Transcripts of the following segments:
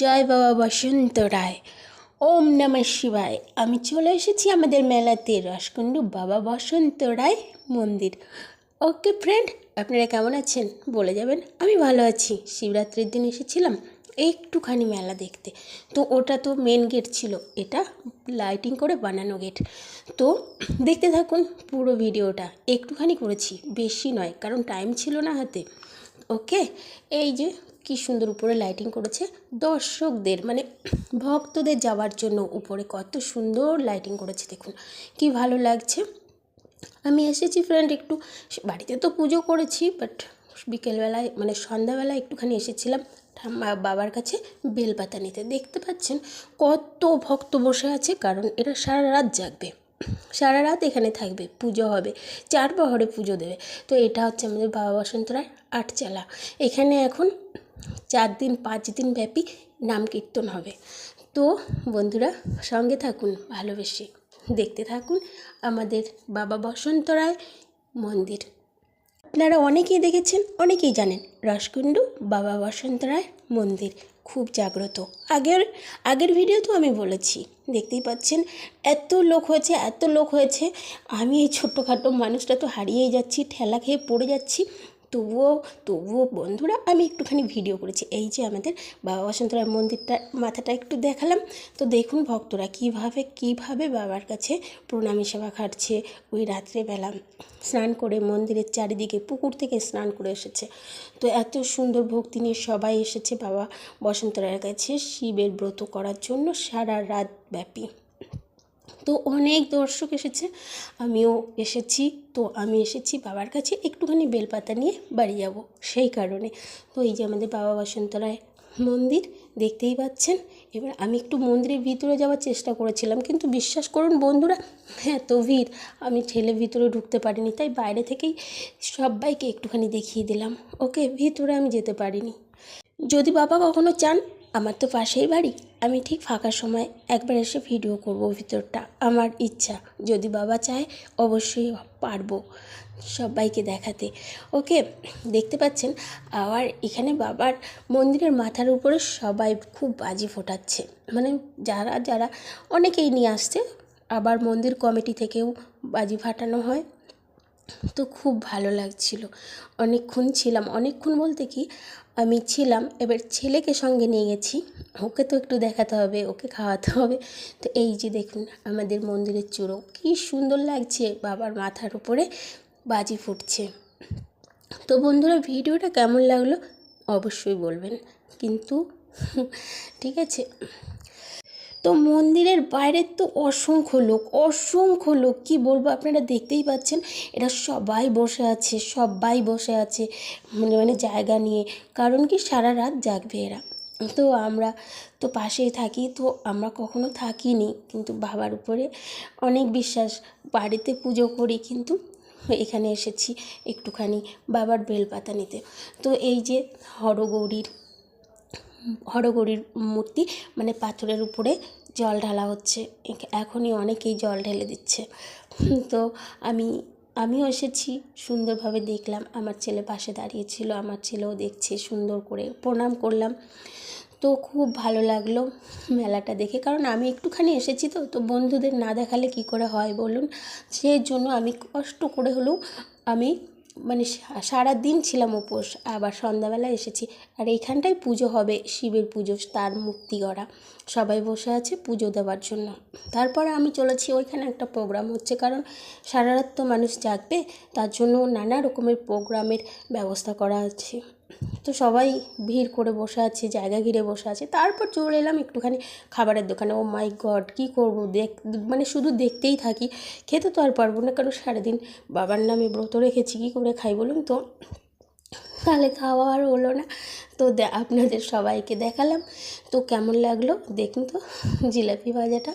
জয় বাবা বসন্ত রায়। ওম নমঃ শিবায়। আমি চলে এসেছি আমাদের মেলাতে রসকুণ্ডু বাবা বসন্ত রায় মন্দির। ওকে ফ্রেন্ড আপনারা কেমন আছেন? বলে যাবেন, আমি ভালো আছি। শিবরাত্রির দিন এসেছিলাম একটুখানি মেলা দেখতে। তো ওটা তো মেন গেট ছিল, এটা লাইটিং করে বানানো গেট তো দেখতে থাকুন পুরো ভিডিওটা একটুখানি করেছি, বেশি নয়, কারণ টাইম ছিল না হাতে। ওকে? এই যে কি সুন্দর উপরে লাইটিং করেছে। দর্শকদের মানে ভক্তদের যাওয়ার জন্য উপরে কত সুন্দর লাইটিং করেছে, দেখুন। কি ভালো লাগছে। আমি এসেছি ফ্রেন্ড একটু বাড়িতে তো পুজো করেছি বাট বিকেলবেলায় মানে সন্ধ্যাবেলায় একটুখানি এসেছিলাম। ঠাম্মা বাবার কাছে বেলপাতা নিতে। দেখতে পাচ্ছেন কত ভক্ত বসে আছে, কারণ এরা সারা রাত জাগবে। সারা রাত এখানে থাকবে, পুজো হবে, চার প্রহরে পুজো দেবে। তো এটা হচ্ছে আমাদের বাবা বসন্ত রায় আটচালা এখানে এখন চার দিন, পাঁচ দিন ব্যাপী নাম কীর্তন হবে। তো বন্ধুরা, সঙ্গে থাকুন, ভালোবেসে দেখতে থাকুন আমাদের বাবা বসন্ত রায় মন্দির। আপনারা অনেকেই দেখেছেন, অনেকেই জানেন, রসকুণ্ডু বাবা বসন্ত রায় মন্দির। খুব জাগ্রত। আগের আগের ভিডিও তো আমি বলেছি, দেখতেই পাচ্ছেন? এত লোক হয়েছে, এত লোক হয়েছে। আমি এই ছোট্টখাটো মানুষটা তো হারিয়েই যাচ্ছি, ঠেলা খেয়ে পড়ে যাচ্ছি। তবুও তবুও বন্ধুরা আমি একটুখানি ভিডিও করেছি। এই যে আমাদের বাবা বসন্তরায় মন্দিরটা, মাথাটা একটু দেখালাম। তো দেখুন ভক্তরা কীভাবে কীভাবে বাবার কাছে প্রণামী সেবা খাটছে। ওই রাত্রেবেলা স্নান করে মন্দিরের চারিদিকে, পুকুর থেকে স্নান করে এসেছে। তো এত সুন্দর ভক্তি নিয়ে সবাই এসেছে বাবা বসন্তরায়ের কাছে শিবের ব্রত করার জন্য সারা রাত ব্যাপী। তো অনেক দর্শক এসেছে। আমিও এসেছি। তো আমি এসেছি বাবার কাছে একটুখানি বেলপাতা নিয়ে বাড়ি যাব সেই কারণে। তো এই যে আমাদের বাবা বসন্ত রায় মন্দির দেখতেই পাচ্ছেন। এবার আমি একটু মন্দিরের ভিতরে যাওয়ার চেষ্টা করেছিলাম, কিন্তু বিশ্বাস করুন বন্ধুরা, এত ভিড়। আমি ঠেলে ভিতরে ঢুকতে পারিনি, তাই বাইরে থেকেই সবাইকে একটুখানি দেখিয়ে দিলাম। ওকে, ভিতরে আমি যেতে পারিনি। যদি বাবা কখনো চান আমার তো পাশেই বাড়ি। আমি ঠিক ফাঁকা সময় একবার এসে ভিডিও করব ভিতরটা। আমার ইচ্ছা, যদি বাবা চায় অবশ্যই পারব সবাইকে দেখাতে। ওকে, দেখতে পাচ্ছেন? আবার এখানে বাবার মন্দিরের মাথার উপরে সবাই খুব বাজি ফোটাচ্ছে। মানে যারা যারা অনেকেই নিয়ে আসছে, আবার মন্দির কমিটি থেকেও বাজি ফাটানো হয়। তো খুব ভালো লাগছিল। অনেকক্ষণ ছিলাম। অনেকক্ষণ বলতে কি আমি ছিলাম, এবার ছেলেকে সঙ্গে নিয়ে গেছি। ওকে তো একটু দেখাতে হবে, ওকে খাওয়াতে হবে। তো এই যে দেখুন, আমাদের মন্দিরের চূড়ো কী সুন্দর লাগছে। বাবার মাথার উপরে বাজি ফুটছে। তো বন্ধুরা, ভিডিওটা কেমন লাগল অবশ্যই বলবেন। কিন্তু, ঠিক আছে। তো মন্দিরের বাইরে তো অসংখ্য লোক অসংখ্য লোক, কি বলব আপনারা দেখতেই পাচ্ছেন, এরা সবাই বসে আছে, সবাই বসে আছে মানে মানে জায়গা নিয়ে, কারণ কি সারা রাত জাগবে এরা। তো আমরা তো পাশেই থাকি, তো আমরা কখনো থাকিনি, কিন্তু বাবার উপরে অনেক বিশ্বাস, বাড়িতে পুজো করি কিন্তু এখানে এসেছি একটুখানি বাবার বেলপাতা নিতে। তো এই যে হরগৌরীর হরগৌরীর মূর্তি মানে পাথরের উপরে জল ঢালা হচ্ছে। এখনই অনেকেই জল ঢেলে দিচ্ছে। তো আমি, আমিও এসেছি, সুন্দরভাবে দেখলাম। আমার ছেলে পাশে দাঁড়িয়েছিল আমার ছেলেও দেখছে, সুন্দর করে প্রণাম করলাম। তো খুব ভালো লাগল মেলাটা দেখে। কারণ আমি একটুখানি এসেছি তো তো বন্ধুদের না দেখালে কি করে হয় বলুন? সেই জন্য আমি কষ্ট করে হলেও আমি মানে সারা দিন ছিলাম উপোস, আবার সন্ধ্যাবেলা এসেছি। আর এইখানটায় পুজো হবে, শিবের পুজো, তার মুক্তি করা সবাই বসে আছে পুজো দেওয়ার জন্য। তারপরে আমি চলেছি, ওইখানে একটা প্রোগ্রাম হচ্ছে, কারণ সারা রাত তো মানুষ জাগবে, তার জন্য নানা রকমের প্রোগ্রামের ব্যবস্থা করা আছে। তো সবাই ভিড় করে বসে আছে, জায়গা ঘিরে বসে আছে। তারপর চলে এলাম একটুখানি খাবারের দোকানে। ও মাই গড কী করব? দেখ মানে শুধু দেখতেই থাকি। খেতে তো আর পারব না, কারণ সারাদিন বাবার নামে ব্রত রেখেছি, কী করে খাই বলুন তো? তাহলে খাওয়া আর হলো না। তো আপনাদের সবাইকে দেখালাম। তো কেমন লাগল? দেখুন তো, জিলাপি ভাজাটা।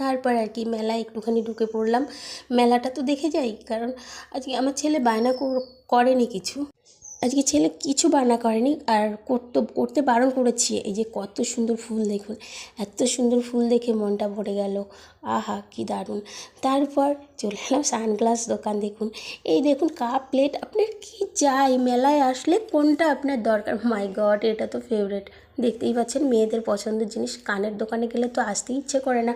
তারপর আর কি মেলায় একটুখানি ঢুকে পড়লাম। মেলাটা তো দেখে যাই, কারণ আজকে আমার ছেলে বায়না করেনি কিছু। আজকে ছেলে কিছু বানা করেনি আর করতে করতে বারণ করেছি। এই যে কত সুন্দর ফুল দেখুন, এত সুন্দর ফুল দেখে মনটা ভরে গেল। আহা, কি দারুণ। তারপর চলে এলাম সানগ্লাস দোকান দেখুন। এই দেখুন কাপ প্লেট, আপনার কি চাই? মেলায় আসলে কোনটা আপনার দরকার? মাই গড এটা তো ফেভারেট দেখতেই পাচ্ছেন, মেয়েদের পছন্দের জিনিস। কানের দোকানে গেলে তো আসতে ইচ্ছে করে না।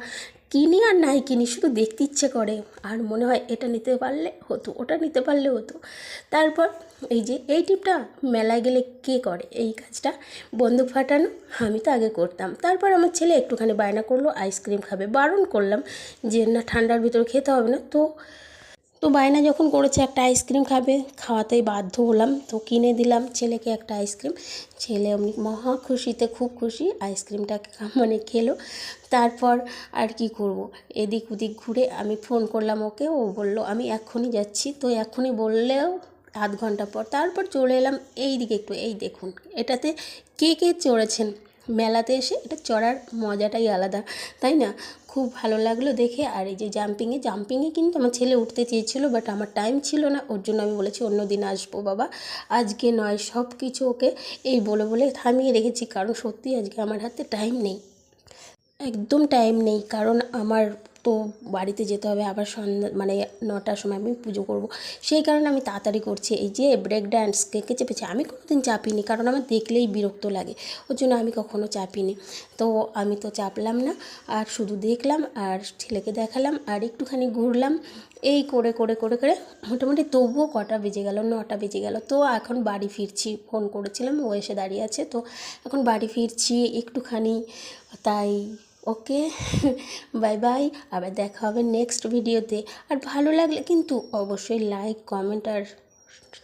কিনি আর নাই কিনি, শুধু দেখতে ইচ্ছে করে। আর মনে হয় এটা নিতে পারলে হতো, ওটা নিতে পারলে হতো। তারপর এই যে, এই টিপটা মেলায় গেলে কে করে? এই কাজটা বন্দুক ফাটানো আমি তো আগে করতাম। তারপর আমার ছেলে একটুখানি বায়না করল, আইসক্রিম খাবে। বারণ করলাম যে, না, ঠান্ডার ভিতরে খেতে হবে না। তো তো বায়না যখন করেছে একটা আইসক্রিম খাবে, খাওয়াতেই বাধ্য হলাম। তো কিনে দিলাম ছেলেকে একটা আইসক্রিম। ছেলে এমনি মহা খুশিতে খুব খুশি আইসক্রিমটা মানে খেলো। তারপর আর কি করব? এদিক ওদিক ঘুরে আমি ফোন করলাম ওকে। ও বলল, আমি এক্ষুনি যাচ্ছি। তো এক্ষুনি বললেও আধ ঘণ্টা পর তারপর চলে এলাম। এই দিকে একটু, এই দেখুন, এটাতে কে কে চড়েছেন? মেলাতে এসে এটা চড়ার মজাটাই আলাদা, তাই না? খুব ভালো লাগল দেখে। আর এই যে জাম্পিংয়ে জাম্পিংয়ে কিন্তু আমার ছেলে উঠতে চেয়েছিলো বাট আমার টাইম ছিল না। ওর জন্য আমি বলেছি, অন্য দিন আসব বাবা। আজকে নয় সব কিছু ওকে এই বলে বলে থামিয়ে রেখেছি। কারণ সত্যি আজকে আমার হাতে টাইম নেই। একদম টাইম নেই। কারণ আমার তো বাড়িতে যেতে হবে, আবার সন্ধ্যা মানে নটার সময় আমি পুজো করব। সেই কারণে আমি তাড়াতাড়ি করছি। এই যে ব্রেক ড্যান্স কে কে চেপেছে, আমি কোনোদিন চাপিনি, কারণ আমার দেখলেই বিরক্ত লাগে। ওর জন্য আমি কখনো চাপিনি। তো আমি তো চাপলাম না, আর শুধু দেখলাম, আর ছেলেকে দেখালাম, আর একটুখানি ঘুরলাম। এই করে করে করে করে মোটামুটি তবুও কটা বেজে গেল, নটা বেজে গেল। তো এখন বাড়ি ফিরছি ফোন করেছিলাম, ও এসে দাঁড়িয়ে আছে। তো এখন বাড়ি ফিরছি, একটুখানি তাই ওকে, বাই বাই, আবার দেখা হবে নেক্সট ভিডিওতে আর ভালো লাগলে কিন্তু অবশ্যই লাইক কমেন্ট আর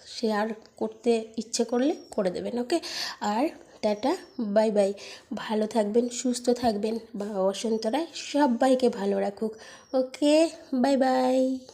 শেয়ার করতে ইচ্ছে করলে করে দেবেন, ওকে? আর টাটা, বাই বাই। ভালো থাকবেন, সুস্থ থাকবেন, বা বসন্ত রায় সবাইকে ভালো রাখুক, ওকে? Bye bye.